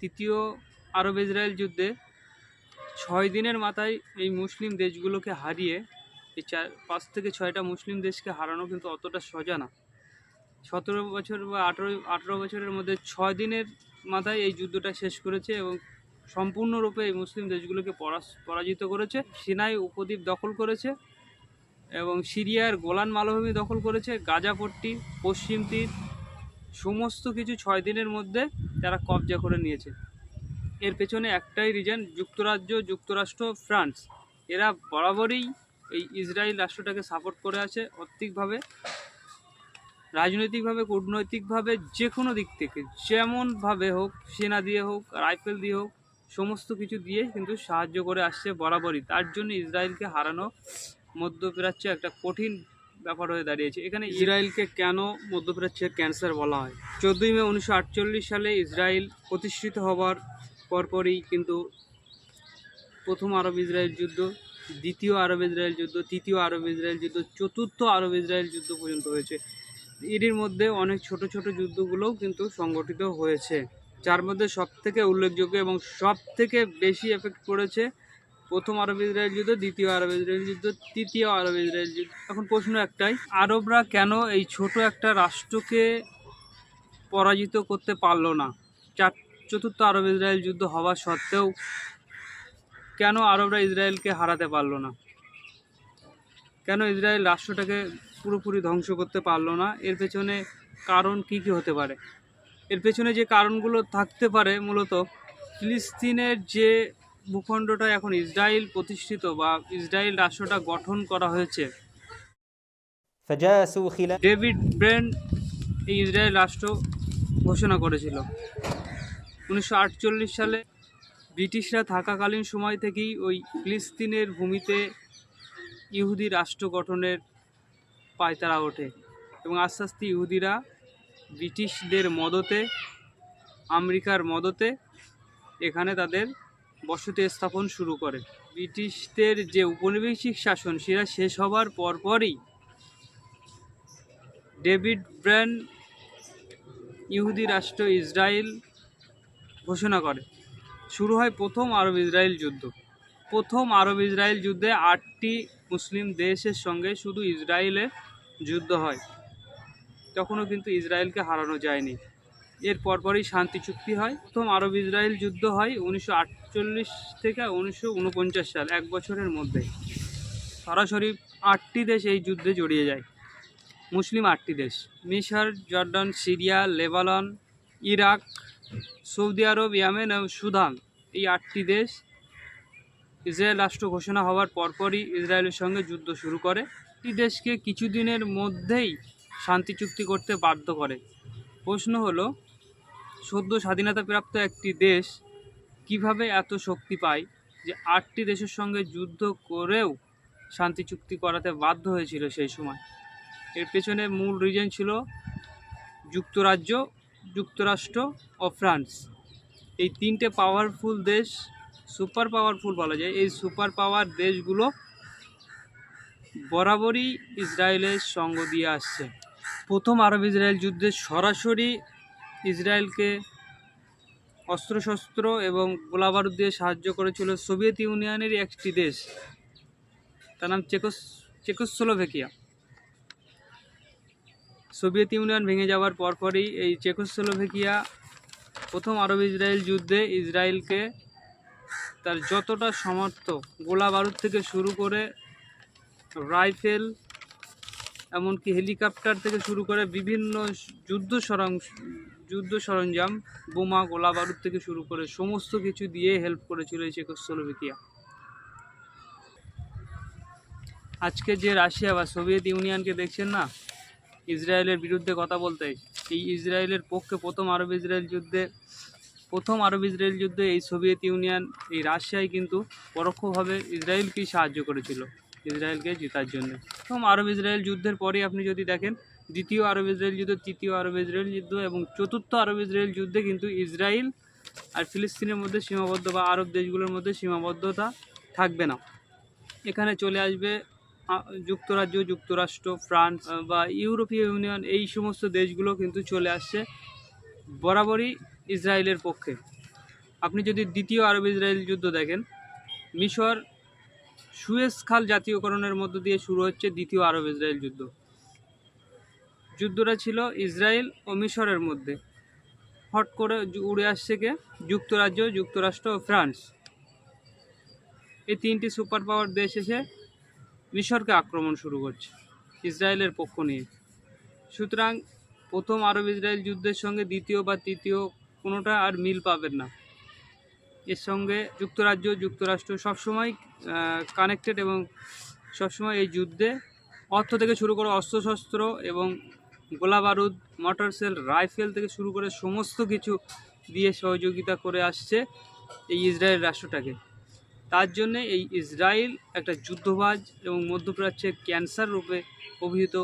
তৃতীয় Arab Israel যুদ্ধে ছয় দিনের মাথায় এই মুসলিম দেশগুলোকে হারিয়ে এই চার, পাঁচ থেকে ছয়টা মুসলিম দেশকে হারানো কিন্তু অতটা সোজা না। সতেরো বছর বা আঠেরো আঠেরো বছরের মধ্যে ছয় দিনের মাথায় এই যুদ্ধটা শেষ করেছে এবং সম্পূর্ণরূপে এই মুসলিম দেশগুলোকে পরাজিত করেছে। সিনাই উপদ্বীপ দখল করেছে এবং সিরিয়ার গোলান মালভূমি দখল করেছে। গাজাপট্টি, পশ্চিম তীর সমস্ত কিছু ছয় দিনের মধ্যে তারা কবজা করে নিয়েছে। এর পেছনে একটাই রিজন যুক্তরাজ্য, যুক্তরাষ্ট্র, ফ্রান্স। এরা বরাবরই এই ইসরায়েল রাষ্ট্রটাকে সাপোর্ট করে আছে অর্থিকভাবে, রাজনৈতিকভাবে, কূটনৈতিকভাবে যে কোনো দিক থেকে। যেমনভাবে হোক, সেনা দিয়ে হোক, রাইফেল দিয়ে হোক, সমস্ত কিছু দিয়ে কিন্তু সাহায্য করে আসছে বরাবরই। তার জন্য ইসরায়েলকে হারানো, মধ্যপ্রাচ্য একটা কঠিন ব্যাপার হয়ে দাঁড়িয়েছে। এখানে ইসরায়েলকে কেন মধ্যপ্রাচ্যের ক্যান্সার বলা হয়? চোদ্দোই মে উনিশশো আটচল্লিশ সালে ইসরায়েল প্রতিষ্ঠিত হবার পরপরই কিন্তু প্রথম আরব ইসরায়েল যুদ্ধ দ্বিতীয় আরব ইসরায়েল যুদ্ধ তৃতীয় আরব ইসরায়েল যুদ্ধ চতুর্থ আরব ইসরায়েল যুদ্ধ পর্যন্ত হয়েছে। এরই মধ্যে অনেক ছোট ছোট যুদ্ধগুলোও কিন্তু সংগঠিত হয়েছে। যার মধ্যে সব থেকে উল্লেখযোগ্য এবং সবথেকে বেশি এফেক্ট করেছে প্রথম আরব ইসরায়েল যুদ্ধ, দ্বিতীয় আরব ইসরায়েল যুদ্ধ, তৃতীয় আরব ইসরায়েল যুদ্ধ। এখন প্রশ্ন একটাই, আরবরা কেন এই ছোট একটা রাষ্ট্রকে পরাজিত করতে পারল না? চার, চতুর্থ আরব ইসরায়েল যুদ্ধ হওয়া সত্ত্বেও কেন আরবরা ইসরায়েলকে হারাতে পারল না? কেন ইসরায়েল রাষ্ট্রটাকে পুরোপুরি ধ্বংস করতে পারল না? এর পেছনে কারণ কি কি হতে পারে? এর পেছনে যে কারণগুলো থাকতে পারে মূলত ফিলিস্তিনের যে ভূখণ্ডটা এখন ইসরায়েল প্রতিষ্ঠিত বা ইসরায়েল রাষ্ট্রটা গঠন করা হয়েছে। ডেভিড ব্রেন এই ইসরায়েল রাষ্ট্র ঘোষণা করেছিল। উনিশশো আটচল্লিশ সালে ব্রিটিশরা থাকাকালীন সময় থেকেই ওই ফিলিস্তিনের ভূমিতে ইহুদি রাষ্ট্র গঠনের পায়তারা ওঠে এবং আস্তে আস্তে ইহুদিরা ব্রিটিশদের মদতে আমেরিকার মদতে এখানে তাদের বসতি স্থাপন শুরু করে। ব্রিটিশদের যে উপনিবেশিক শাসন, সেটা শেষ হবার পরপরই ডেভিড ব্র্যান ইহুদি রাষ্ট্র ইসরায়েল ঘোষণা করে। শুরু হয় প্রথম আরব ইসরায়েল যুদ্ধ। প্রথম আরব ইসরায়েল যুদ্ধে আটটি মুসলিম দেশের সঙ্গে শুধু ইসরায়েলের যুদ্ধ হয়। তখনও কিন্তু ইসরায়েলকে হারানো যায়নি। এর পরপরই শান্তি চুক্তি হয়। প্রথম আরব ইসরায়েল যুদ্ধ হয় উনিশশো আটচল্লিশ থেকে উনিশশো উনপঞ্চাশ সাল, এক বছরের মধ্যে। সরাসরি আটটি দেশ এই যুদ্ধে জড়িয়ে যায়। মুসলিম আটটি দেশ। মিশর, Jordan, Syria, Lebanon, Iraq, Saudi আরব, ইয়ামেন এবং সুদান এই আটটি দেশ ইসরায়েল রাষ্ট্র ঘোষণা হওয়ার পরপরই ইসরায়েলের সঙ্গে যুদ্ধ শুরু করে। এই দেশকে কিছুদিনের মধ্যেই শান্তি চুক্তি করতে বাধ্য করে। প্রশ্ন হলো সদ্য স্বাধীনতাপ্রাপ্ত একটি দেশ কীভাবে এত শক্তি পায় যে আটটি দেশের সঙ্গে যুদ্ধ করেও শান্তি চুক্তি করাতে বাধ্য হয়েছিল সেই সময়? এর পেছনে মূল রিজন ছিল যুক্তরাজ্য, যুক্তরাষ্ট্র ও ফ্রান্স। এই তিনটে পাওয়ারফুল দেশ সুপার পাওয়ারফুল বলা যায়, এই সুপার পাওয়ার দেশগুলো বরাবরই ইসরায়েলের সঙ্গ দিয়ে আসছে। প্রথম আরব ইসরায়েল যুদ্ধে সরাসরি ইসরায়েলকে অস্ত্রশস্ত্র এবং গোলাবারুদ দিয়ে সাহায্য করেছিল সোভিয়েত ইউনিয়নেরই একটি দেশ। তার নাম চেকোস, চেকোস্লোভেকিয়া। সোভিয়েত ইউনিয়ন ভেঙে যাওয়ার পরপরই এই চেকোস্লোভেকিয়া প্রথম আরব ইসরায়েল যুদ্ধে ইসরায়েলকে তার যতটা সমর্থ গোলা বারুদ থেকে শুরু করে রাইফেল, এমনকি হেলিকপ্টার থেকে শুরু করে বিভিন্ন যুদ্ধ সরঞ্জ যুদ্ধ সরঞ্জাম, বোমা, গোলা বারুদ থেকে শুরু করে সমস্ত কিছু দিয়ে হেল্প করেছিল এই চেকোস্লোভেকিয়া। আজকে যে রাশিয়া বা সোভিয়েত ইউনিয়নকে দেখছেন না, ইসরায়েলের বিরুদ্ধে কথা বলতে, এই ইসরায়েলের পক্ষে প্রথম আরব ইসরায়েল যুদ্ধে, প্রথম আরব ইসরায়েল যুদ্ধে এই সোভিয়েত ইউনিয়ন, এই রাশিয়াই কিন্তু পরোক্ষভাবে ইসরায়েলকেই সাহায্য করেছিল, ইসরায়েলকে জেতার জন্য। প্রথম আরব ইসরায়েল যুদ্ধের পরে আপনি যদি দেখেন দ্বিতীয় আরব ইসরায়েল যুদ্ধ, তৃতীয় আরব ইসরায়েল যুদ্ধ এবং চতুর্থ আরব ইসরায়েল যুদ্ধে কিন্তু ইসরায়েল আর ফিলিস্তিনের মধ্যে সীমাবদ্ধ বা আরব দেশগুলোর মধ্যে সীমাবদ্ধতা থাকবে না। এখানে চলে আসবে যুক্তরাজ্য, যুক্তরাষ্ট্র, ফ্রান্স বা ইউরোপীয় ইউনিয়ন এই সমস্ত দেশগুলো কিন্তু চলে আসছে বরাবরই ইসরায়েলের পক্ষে। আপনি যদি দ্বিতীয় আরব ইসরায়েল যুদ্ধ দেখেন, মিশর সুয়েজ খাল জাতীয়করণের মধ্য দিয়ে শুরু হচ্ছে দ্বিতীয় আরব ইসরায়েল যুদ্ধ। যুদ্ধটা ছিল ইসরায়েল ও মিশরের মধ্যে। হট করে উড়ে আসছে কে? যুক্তরাজ্য, যুক্তরাষ্ট্র ও ফ্রান্স। এই তিনটি সুপার পাওয়ার দেশ এসে মিশরকে আক্রমণ শুরু করছে, ইসরায়েলের পক্ষ নিয়ে। সুতরাং প্রথম আরব ইসরায়েল যুদ্ধের সঙ্গে দ্বিতীয় বা তৃতীয় কোনোটা আর মিল পাবেন না। এর সঙ্গে যুক্তরাজ্য, যুক্তরাষ্ট্র সবসময় কানেক্টেড এবং সবসময় এই যুদ্ধে অর্থ থেকে শুরু করে অস্ত্রশস্ত্র এবং গোলা বারুদ, মোটর সেল, রাইফেল থেকে শুরু করে সমস্ত কিছু দিয়ে সহযোগিতা করে আসছে এই ইসরায়েল রাষ্ট্রটাকে। তার জন্যে এই ইসরায়েল একটা যুদ্ধবাজ এবং মধ্যপ্রাচ্যের ক্যান্সার রূপে অভিহিত